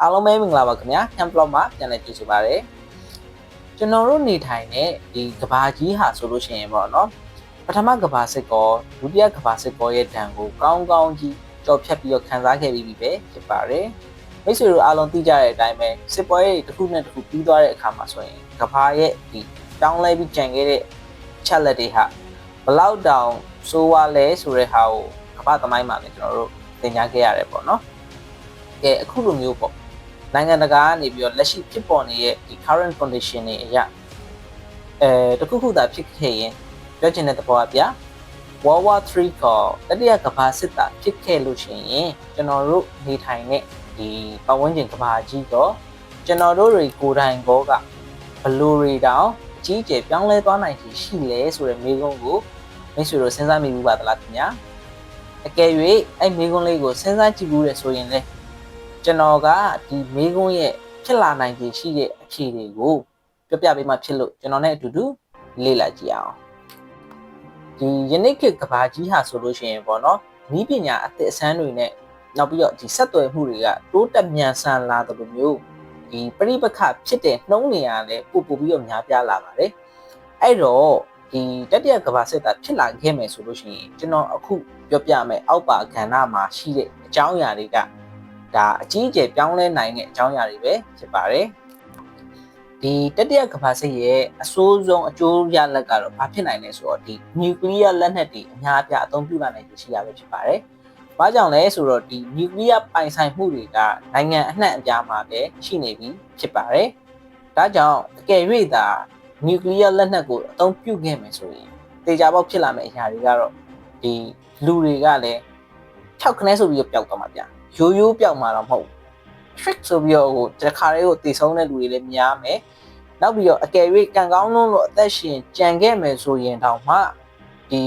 အားလုံးပဲမင်္ဂလာပါခင်ဗျာ Camp Blog မှာပြန်လည်ကြည့်ဆိုပါရစေကျွန်တော်တို့နေထိုင်တဲ့ဒီကဘာကြီးဟာဆိုလို့ရှိရင်ပေါ့နော်ပထမကဘာစစ်ကောဒုတိယကဘာစစ်ကောရဲ့တန်ကိုကောင်းကောင်းကြီးကြော်ဖြတ်ပြီးတော့ခံစားခဲ့ပြီးပြီပဲဖြစ်ပါတယ်မိတ်ဆွေတို့အားလုံးသိကြတဲ့အတိုင်းပဲစစ်ပွဲတွေတစ်ခုနဲ့တစ်ခုပြီးသွားတဲ့အခါမှာဆိုရင်ကဘာရဲ့ဒီတောင်းလဲပြီးကြံခဲ့တဲ့ချက်လက်တွေဟာဘလောက်တောင်ဆိုးွားလဲဆိုတဲ့ဟာကိုကဘာသမိုင်းမှာလည်းကျွန်တော်တို့သင်ကြားခဲ့ရတယ်ပေါ့နော်ကဲအခုလိုမျိုးပေါ့ နိုင်ငံတကာကနေပြီးတော့လက်ရှိဖြစ်ပေါ်နေတဲ့ဒီ current condition တွေအရအဲတခုခုသာဖြစ်ခဲ့ရင်ပြောချင်တဲ့သဘောကဗျာ World War 3ကောတတိယကမ္ဘာစစ်တာဖြစ်ခဲ့လို့ရှိရင်ကျွန်တော်တို့နေထိုင်တဲ့ဒီပတ်ဝန်းကျင်ကမ္ဘာကြီးကောကျွန်တော်တို့တွေကိုယ်တိုင်ကောကဘလူတွေတောင်အကြီးကျယ်ပြောင်းလဲသွားနိုင်ချေရှိလဲဆိုတဲ့မေးခွန်းကိုမိတ်ဆွေတို့စဉ်းစားမိဘူးပါသလားခင်ဗျာအကယ်၍အဲ့မေးခွန်းလေးကိုစဉ်းစားကြည့်ဘူးလေဆိုရင်လေ ကျွန်တော်ကဒီမေးခွန်းရဲ့ဖြစ်လာနိုင်ခြေရှိတဲ့အခြေတွေကိုပြောပြပေးမှဖြစ်လို့ကျွန်တော်နဲ့အတူတူလေ့လာကြည့်အောင်ဒီယနေ့ခေတ်ကဘာကြီးဟာဆိုလို့ရှိရင်ပေါ့နော်ဤပညာအသစ်အဆန်းတွေနဲ့နောက်ပြီးတော့ဒီဆက်သွယ်မှုတွေကတိုးတက်မြန်ဆန်လာတဲ့လိုမျိုးဒီပြိပခဖြစ်တဲ့နှုံးနေရလဲပို့ပို့ပြီးတော့များပြားလာပါတယ်အဲ့တော့ဒီတတိယကဘာစစ်တာဖြစ်လာခဲ့မယ်ဆိုလို့ရှိရင်ကျွန်တော်အခုပြောပြမယ်အောက်ပါကဏ္ဍမှာရှိတဲ့အကြောင်းအရာတွေက ဒါအကြီးအကျယ်ပြောင်းလဲနိုင်တဲ့အကြောင်းအရာတွေပဲဖြစ်ပါတယ်ဒီတတိယကမ္ဘာစစ်ရဲ့အဆိုးဆုံးအကျိုးရလဒ်ကတော့ဘာဖြစ်နိုင်လဲဆိုတော့ဒီနျူကလ িয়ার လက်နက်တွေအများအပြားအသုံးပြုလာနိုင်ခြေရှိရပဲဖြစ်ပါတယ်။ဘာကြောင့်လဲဆိုတော့ဒီနျူကလ িয়ার ပိုင်ဆိုင်မှုတွေကနိုင်ငံအနှံ့အပြားမှာပဲရှိနေပြီဖြစ်ပါတယ်။ဒါကြောင့်အကယ်၍သာနျူကလ িয়ার လက်နက်ကိုအသုံးပြုခဲ့မယ်ဆိုရင်တေချာပေါက်ဖြစ်လာမယ့်အရာတွေကတော့ဒီလူတွေကလည်းဖြောက်ခနဲဆိုပြီးတော့ပျောက်သွားမှာဗျာ။ ရိုးရိုးပျောက်မှာတော့မဟုတ်ဘူး trick ဆိုပြီးတော့ဟိုတခါလေးကိုတည်ဆုံးတဲ့လူတွေလည်းများမယ်နောက်ပြီးတော့အကယ်၍ကံကောင်းလုံးလို့အသက်ရှင်ကြံခဲ့မယ်ဆိုရင်တောင်မှဒီ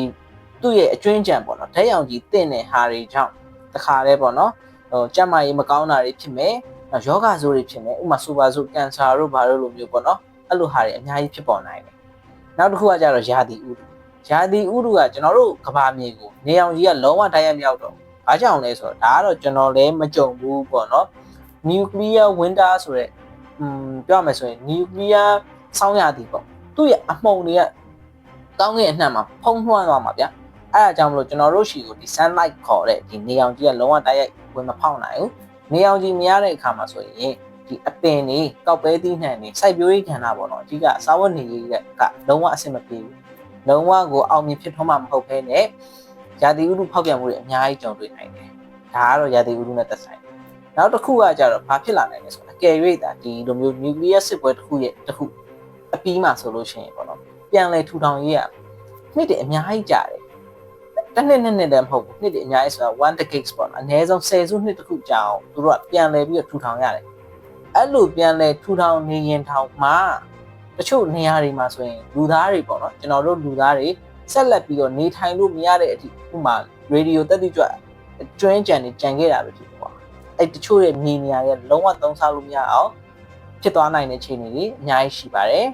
သူ့ရဲ့အကျွင်းကြံပေါ့နော်ဓာတ်ရောင်ကြီးတင့်တဲ့ဟာတွေကြောင့်တခါလေးပေါ့နော်ဟိုကြက်မာရေးမကောင်းတာတွေဖြစ်မယ်နောက်ယောဂဆိုးတွေဖြစ်မယ်ဥပမာဆိုပါဆိုကင်ဆာတို့ဘာလို့လိုမျိုးပေါ့နော်အဲ့လိုဟာတွေအများကြီးဖြစ်ပေါ်နိုင်တယ်နောက်တစ်ခုကကြတော့ယာတီဥတုယာတီဥတုကကျွန်တော်တို့ကဘာမြေကိုနေအောင်ကြီးကလုံးဝတိုင်းရမြောက်တော့ ဘာကြောင့်လဲဆိုတော့ဒါကတော့ကျွန်တော်လည်းမကြုံဘူးပေါ့နော် nuclear winter ဆိုတဲ့อืมပြောရမယ်ဆိုရင် nuclear ဆောင်းရသည်ပေါ့သူ့ရဲ့အမှုန်တွေကကောင်းကင်အနှံ့မှာဖုံးလွှမ်းသွားမှာဗျအဲ့ဒါကြောင့်မလို့ကျွန်တော်တို့ရှိကိုဒီ sunlight ခေါ်တဲ့ဒီနေအောင်ကြီးကလုံးဝတိုက်ရိုက်ဝင်မဖောက်နိုင်ဘူးနေအောင်ကြီးမရတဲ့အခါမှာဆိုရင်ဒီအပင်တွေကောက်ပဲသီးနှံတွေစိုက်ပျိုးရေးကဏ္ဍပေါ့နော်အဓိကစာဝတ်နေရေးကလုံးဝအဆင်မပြေဘူးလုံးဝကိုအောင်မြင်ဖြစ်ထွန်းမှာမဟုတ်ဘဲနဲ့ ရာသီဥတုဖောက်ပြန်မှုတွေအများကြီးကြုံတွေ့နိုင်တယ်ဒါကတော့ရာသီဥတုနဲ့သက်ဆိုင်တယ်နောက်တစ်ခုကကြတော့ဘာဖြစ်လာနိုင်လဲဆိုတော့အကယ်၍ဒါဒီလိုမျိုး nuclear စစ်ပွဲတစ်ခုရဲ့တစ်ခုအပြီးမှဆိုလို့ရှိရင်ပေါ့နော်ပြန်လဲထူထောင်ရေးရနှစ်တည်းအများကြီးကြာတယ်တစ်နှစ်နှစ်နှစ်တည်းမဟုတ်ဘူးနှစ်တည်းအများကြီးဆိုတာ1 decades ပေါ့နော်အနည်းဆုံး10စုနှစ်တစ်ခုကြာအောင်သူတို့ကပြန်လဲပြီးတော့ထူထောင်ရတယ်အဲ့လိုပြန်လဲထူထောင်နေရင်ထောင်မှတချို့နေရာတွေမှာဆိုရင်လူသားတွေပေါ့နော်ကျွန်တော်တို့လူသားတွေ ဆက်လက်ပြီးတော့နေထိုင်လို့မရတဲ့အထိဥပမာရေဒီယိုတက်တိကြွကျွမ်းကြံနေကြံခဲ့တာပဲဖြစ်ပေါ့အဲ့တချို့ရဲ့မြေနေရာတွေလုံးဝသုံးစားလို့မရအောင်ဖြစ်သွားနိုင်တဲ့အခြေအနေတွေအများကြီးရှိပါတယ်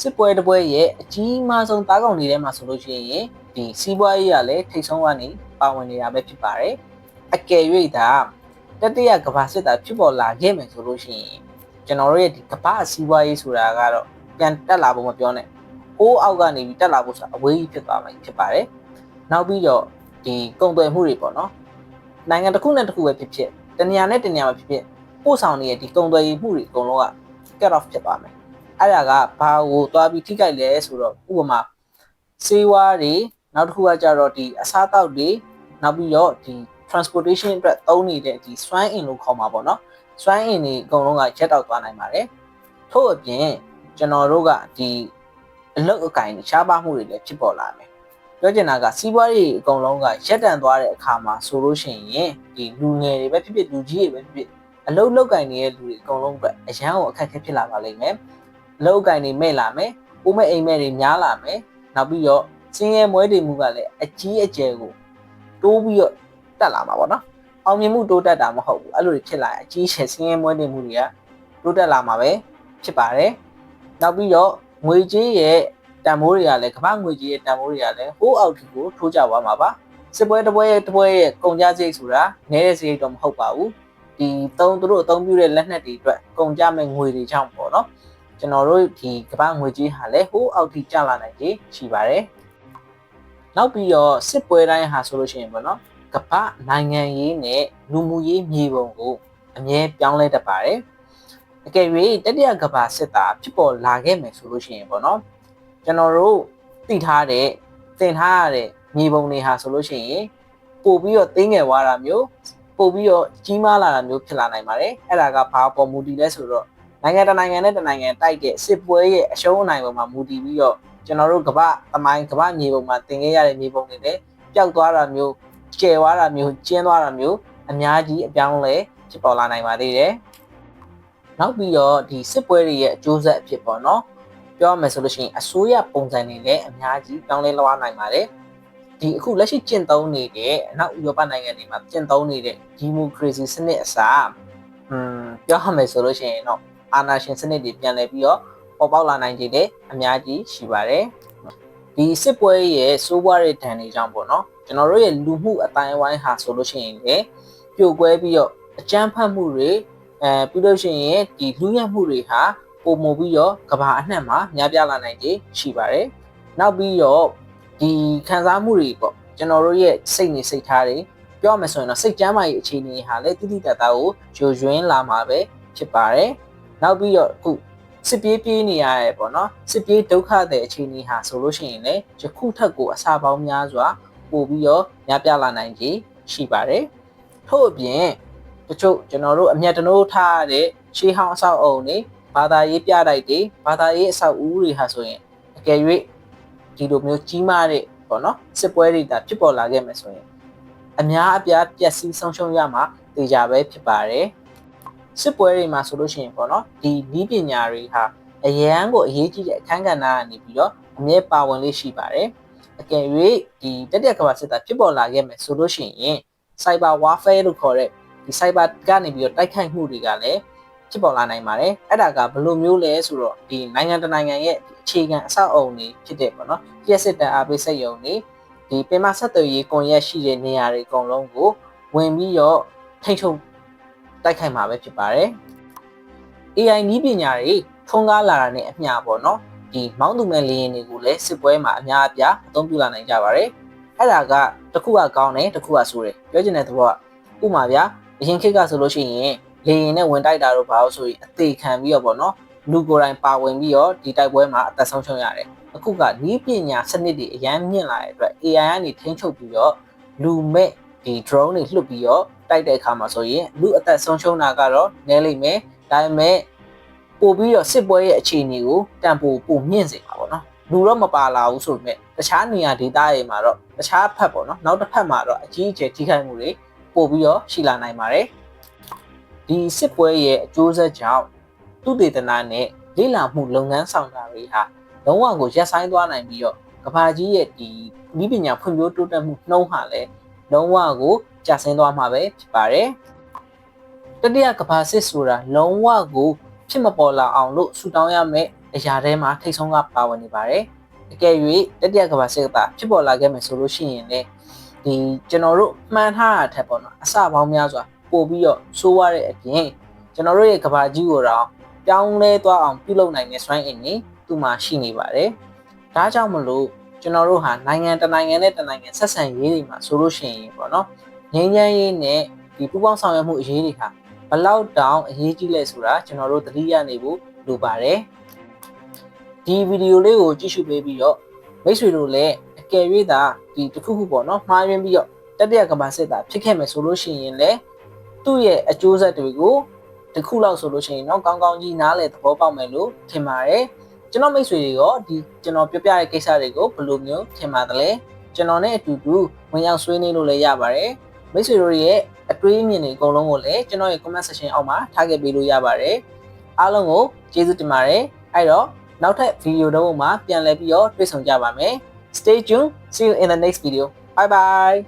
စစ်ပွဲတစ်ပွဲရဲ့အကြီးမားဆုံးတားကောင်တွေထဲမှာဆိုလို့ရှိရင်ဒီစီးပွားရေးကလည်းထိတ်ဆုံးကနေပါဝင်နေတာပဲဖြစ်ပါတယ်အကယ်၍သာတတိယကမ္ဘာစစ်တာဖြစ်ပေါ်လာခဲ့မယ်ဆိုလို့ရှိရင်ကျွန်တော်တို့ရဲ့ဒီကမ္ဘာစီးပွားရေးဆိုတာကတော့ပြန်တက်လာဖို့မပြောနဲ့ အိုးအောက်ကနေပြီးတက်လာဖို့ဆိုတာအဝေးကြီးဖြစ်သွားမှာဖြစ်ပါတယ်နောက်ပြီးတော့ဒီကုန်သွယ်မှုတွေပေါ့နော်နိုင်ငံတစ်ခုနဲ့တစ်ခုပဲဖြစ်ဖြစ်တနေရာနဲ့တနေရာမှာဖြစ်ဖြစ်ပို့ဆောင်နေတဲ့ဒီကုန်သွယ်မှုတွေအကုန်လုံးက cut off ဖြစ်သွားမယ်အဲ့ဒါကဘာကိုသွားပြီးထိခိုက်လဲဆိုတော့ဥပမာစေဝါးတွေနောက်တစ်ခုကကြတော့ဒီအစားအသောက်တွေနောက်ပြီးတော့ဒီ transportation အတွက်သုံးနေတဲ့ဒီစွမ်းအင်လို့ခေါ်မှာပေါ့နော်စွမ်းအင်တွေအကုန်လုံးကရက်တောက်သွားနိုင်ပါတယ်ထို့အပြင်ကျွန်တော်တို့ကဒီ အလုတ်အကင်ရှားပါမှုတွေလည်းဖြစ်ပေါ်လာမယ်ပြောချင်တာကစီးပွားရေးအကုန်လုံးကရက်တန်သွားတဲ့အခါမှာဆိုလို့ရှိရင်ဒီလူငယ်တွေပဲဖြစ်ဖြစ်လူကြီးတွေပဲဖြစ်ဖြစ်အလုတ်လောက်ကင်နေတဲ့လူတွေအကုန်လုံးပဲအရန်ကိုအခက်အခဲဖြစ်လာပါလိမ့်မယ်အလုတ်ကင်တွေမဲ့လာမယ်ဦးမဲ့အိမ်မဲ့တွေများလာမယ်နောက်ပြီးတော့စင်းရဲမွဲတွေမှုကလည်းအကြီးအကျယ်ကိုတိုးပြီးတော့တက်လာမှာပေါ့နော်အောင်မြင်မှုတိုးတက်တာမဟုတ်ဘူးအဲ့လိုတွေဖြစ်လာရင်အကြီးအကျယ်စင်းရဲမွဲတွေမှုတွေကတိုးတက်လာမှာပဲဖြစ်ပါတယ်နောက်ပြီးတော့ ငွေကြေးရဲ့တန်မိုးတွေကလည်းကမ္ဘာငွေကြီးရဲ့တန်မိုးတွေကလည်းဟိုးအောက်ထိကိုထိုးကြသွားမှာပါစစ်ပွဲတစ်ပွဲတစ်ပွဲရဲ့ကုန်ကြစရိတ်ဆိုတာနည်းတဲ့စရိတ်တော့မဟုတ်ပါဘူးဒီသုံးသူတို့အသုံးပြုတဲ့လက်နက်တွေအတွက်ကုန်ကြမဲ့ငွေတွေကြောင့်ပေါ့နော်ကျွန်တော်တို့ဒီကမ္ဘာငွေကြီးဟာလည်းဟိုးအောက်ထိကျလာနိုင်ခြေရှိပါတယ်နောက်ပြီးတော့စစ်ပွဲတိုင်းဟာဆိုလို့ရှိရင်ပေါ့နော်ကမ္ဘာနိုင်ငံရေးနဲ့လူမှုရေးမြေပုံကိုအမြဲပြောင်းလဲတတ်ပါတယ် အကယ်၍တတိယကမ္ဘာစစ်တာဖြစ်ပေါ်လာခဲ့မယ်ဆိုလို့ရှိရင်ပေါ့နော်ကျွန်တော်တို့သိထားတဲ့သင်ထားရတဲ့မြေပုံတွေဟာဆိုလို့ရှိရင်ပို့ပြီးတော့တင်းငယ်သွားတာမျိုးပို့ပြီးတော့ကြီးမားလာတာမျိုးဖြစ်လာနိုင်ပါတယ်အဲ့ဒါကဘာပေါ်မူတည်လဲဆိုတော့နိုင်ငံတစ်နိုင်ငံနဲ့တစ်နိုင်ငံတိုက်တဲ့စစ်ပွဲရဲ့အရှုံးအနိုင်ပေါ်မှာမူတည်ပြီးတော့ကျွန်တော်တို့ကမ္ဘာအမိုင်းကမ္ဘာမြေပုံမှာတင်ခဲ့ရတဲ့မြေပုံတွေလည်းပျောက်သွားတာမျိုးကျယ်သွားတာမျိုးကျင်းသွားတာမျိုးအများကြီးအပြောင်းလဲဖြစ်ပေါ်လာနိုင်ပါသေးတယ် နောက်ပြီးတော့ဒီစစ်ပွဲတွေရဲ့အကျိုးဆက်အဖြစ်ပေါ့နော်ပြောရမယ်ဆိုလို့ရှိရင်အစိုးရပုံစံတွေလည်းအများကြီးပြောင်းလဲလာနိုင်ပါတယ်ဒီအခုလက်ရှိကျင့်သုံးနေတဲ့အနောက်ဥရောပနိုင်ငံတွေမှာကျင့်သုံးနေတဲ့ဒီမိုကရေစီစနစ်အစားอืมပြောရမယ်ဆိုလို့ရှိရင်တော့အာဏာရှင်စနစ်တွေပြန်လည်ပြီးတော့ပေါ်ပေါက်လာနိုင်ကြတဲ့အများကြီးရှိပါတယ်ဒီစစ်ပွဲရဲ့စိုးပွားတဲ့ဒဏ်တွေကြောင့်ပေါ့နော်ကျွန်တော်တို့ရဲ့လူမှုအတိုင်းအဝိုင်းဟာဆိုလို့ရှိရင်လေပြိုကွဲပြီးတော့အကြမ်းဖက်မှုတွေ အဲပြီးလို့ရှိရင်ဒီလူရမှုတွေဟာပုံမူပြီးတော့ကဘာအနှံ့မှာများပြားလာနိုင်ခြင်းရှိပါတယ်နောက်ပြီးတော့ဒီခံစားမှုတွေပေါ့ကျွန်တော်တို့ရဲ့စိတ်နေစိတ်ထားတွေပြောမှဆိုရင်တော့စိတ်ကြမ်းမာရေးအခြေအနေဟာလည်းတိတိတတ်တာကိုယိုယွင်းလာမှာပဲဖြစ်ပါတယ်နောက်ပြီးတော့အခုစစ်ပြေးပြေးနေရရဲပေါ့နော်စစ်ပြေးဒုက္ခတဲ့အခြေအနေဟာဆိုလို့ရှိရင်လည်းယခုထက်ကိုအစာပေါင်းများစွာပို့ပြီးတော့များပြားလာနိုင်ခြင်းရှိပါတယ်ထို့အပြင်တ ချို့ကျွန်တော်တို့အမျက်တနိုးထားရတဲ့ရှေးဟောင်းအဆောက်အအုံတွေဘာသာရေးပြတိုက်တွေဘာသာရေးအဆောက်အဦတွေဟာဆိုရင်အကယ်၍ဒီလိုမျိုးကြီးမားတဲ့ပေါ့နော်စစ်ပွဲတွေဒါဖြစ်ပေါ်လာခဲ့မယ်ဆိုရင်အများအပြားပျက်စီးဆုံးရှုံးရမှာတေချာပဲဖြစ်ပါတယ်စစ်ပွဲတွေမှာဆိုလို့ရှိရင်ပေါ့နော်ဒီဤပညာတွေဟာအရန်ကိုအရေးကြီးတဲ့အခန်းကဏ္ဍကနေပြီးတော့အမြဲပါဝင်လေးရှိပါတယ်အကယ်၍ဒီတတိယကမ္ဘာစစ်တာဖြစ်ပေါ်လာခဲ့မယ်ဆိုလို့ရှိရင် cyber warfare လို့ခေါ်တဲ့ ဒီ cyber ကနေပြီးတော့တိုက်ခိုက်မှုတွေကလည်းဖြစ်ပေါ်လာနိုင်ပါတယ်အဲ့ဒါကဘယ်လိုမျိုးလဲဆိုတော့ဒီနိုင်ငံတနိုင်ငံရဲ့အခြေခံအဆောက်အအုံတွေဖြစ်တဲ့ပေါ့နော်ပြည့်စစ်တန်အားပေးစက်ရုံတွေဒီပင်မဆက်သွယ်ရေးကွန်ရက်ရှိတဲ့နေရာတွေအကုန်လုံးကိုဝင်ပြီးတော့ထိတ်ထုတ်တိုက်ခိုက်မှာပဲဖြစ်ပါတယ် AI နည်းပညာတွေထွန်းကားလာတာနဲ့အမျှပေါ့နော်ဒီမောင်းသူမဲ့လေရင်တွေကိုလည်းစစ်ပွဲမှာအများအပြားအသုံးပြုလာနိုင်ကြပါတယ်အဲ့ဒါကတစ်ခုကကောင်းတယ်တစ်ခုကဆိုးတယ်ပြောချင်တဲ့သဘောကဥမာဗျာအရင်ခေတ်ကဆိုလို့ရှိရင်လေရင်နဲ့ဝင်တိုက်တာတော့ဘာလို့ဆိုရင်အသေးခံပြီးတော့ပေါ့နော်လူကိုယ်တိုင်ပါဝင်ပြီးတော့ဒီတိုက်ပွဲမှာအသက်ဆုံးရှုံးရတယ်အခုကနီးပညာစနစ်တွေအရန်မြင့်လာတဲ့အတွက် AI ကနေထိန်းချုပ်ပြီးတော့လူမဲ့ဒီ drone တွေလွှတ်ပြီးတော့တိုက်တဲ့အခါမှာဆိုရင်လူအသက်ဆုံးရှုံးတာကတော့နည်းလိမ့်မယ်ဒါပေမဲ့ပို့ပြီးတော့စစ်ပွဲရဲ့အခြေအနေကိုတန်ဖိုးပိုမြင့်စေပါပေါ့နော်လူတော့မပါလာဘူးဆိုပေမဲ့တခြားနေရာဒေသတွေမှာတော့တခြားဖက်ပေါ့နော်နောက်တစ်ဖက်မှာတော့အကြီးအကျယ်ထိခိုက်မှုတွေ ပို့ပြီးတော့ရှိလာနိုင်ပါတယ်ဒီစစ်ပွဲရဲ့အကျိုးဆက်ကြောင့်သူတေသနာနဲ့လေ့လာမှုလုပ်ငန်းဆောင်တာတွေဟာလုံးဝကိုရပ်ဆိုင်းသွားနိုင်ပြီးတော့ကဘာကြီးရဲ့ဒီဤပညာဖွံ့ဖြိုးတိုးတက်မှုနှုံးဟာလည်းလုံးဝကိုကျဆင်းသွားမှာပဲဖြစ်ပါတယ်တတိယကဘာစစ်ဆိုတာလုံးဝကိုဖြစ်မပေါ်လာအောင်လို့ဆူတောင်းရမယ့်အရာထဲမှာထိတ်ဆုံးကပါဝင်နေပါတယ်အကယ်၍တတိယကဘာစစ်ကဖြစ်ပေါ်လာခဲ့မယ်ဆိုလို့ရှိရင်လည်း ဒီကျွန်တော်တို့မှန်ထားတာထက်ပေါ့နော်အစပေါင်းများစွာပို့ပြီးတော့ဆိုးရတဲ့အပြင်ကျွန်တော်တို့ရဲ့ကဘာကြီးကိုတော့ပြောင်းလဲသွားအောင်ပြုလုပ်နိုင်တဲ့စွမ်းအင်တွေသူ့မှာရှိနေပါတယ်။ဒါကြောင့်မလို့ကျွန်တော်တို့ဟာနိုင်ငံတနိုင်ငံနဲ့တနိုင်ငံဆက်ဆံရေးတွေမှာဆိုလို့ရှိရင်ပေါ့နော်ငြိမ်းချမ်းရေးနဲ့ဒီပူးပေါင်းဆောင်ရွက်မှုအရေးတွေဟာဘလောက်တောင်အရေးကြီးလဲဆိုတာကျွန်တော်တို့သတိရနေဖို့လိုပါတယ်။ဒီဗီဒီယိုလေးကိုကြည့်ရှုပေးပြီးတော့မိတ်ဆွေတို့လည်းအ ကယ်၍သာဒီတစ်ခုခုပေါ့နော်မှားယွင်းပြီးတော့တတိယကမ္ဘာစစ်တာဖြစ်ခဲ့မယ်ဆိုလို့ရှိရင်လည်းသူ့ရဲ့အကျိုးဆက်တွေကိုတခုလောက်ဆိုလို့ရှိရင်တော့ကောင်းကောင်းကြီးနားလည်သဘောပေါက်မယ်လို့ထင်ပါတယ်ကျွန်တော်မိတ်ဆွေတွေရောဒီကျွန်တော်ပြောပြတဲ့ကိစ္စတွေကိုဘယ်လိုမျိုးထင်ပါသလဲကျွန်တော်နဲ့အတူတူဝင်ရောက်ဆွေးနွေးလို့လည်းရပါတယ်မိတ်ဆွေတို့ရဲ့အတွေးအမြင်တွေအကုန်လုံးကိုလည်းကျွန်တော်ရဲ့ comment section အောက်မှာထားခဲ့ပေးလို့ရပါတယ်အားလုံးကိုကျေးဇူးတင်ပါတယ်အဲ့တော့နောက်ထပ်ဗီဒီယိုတော့မှာပြန်လည်ပြီးတော့တွေ့ဆုံကြပါမယ် stay tuned. See you in the next video. Bye bye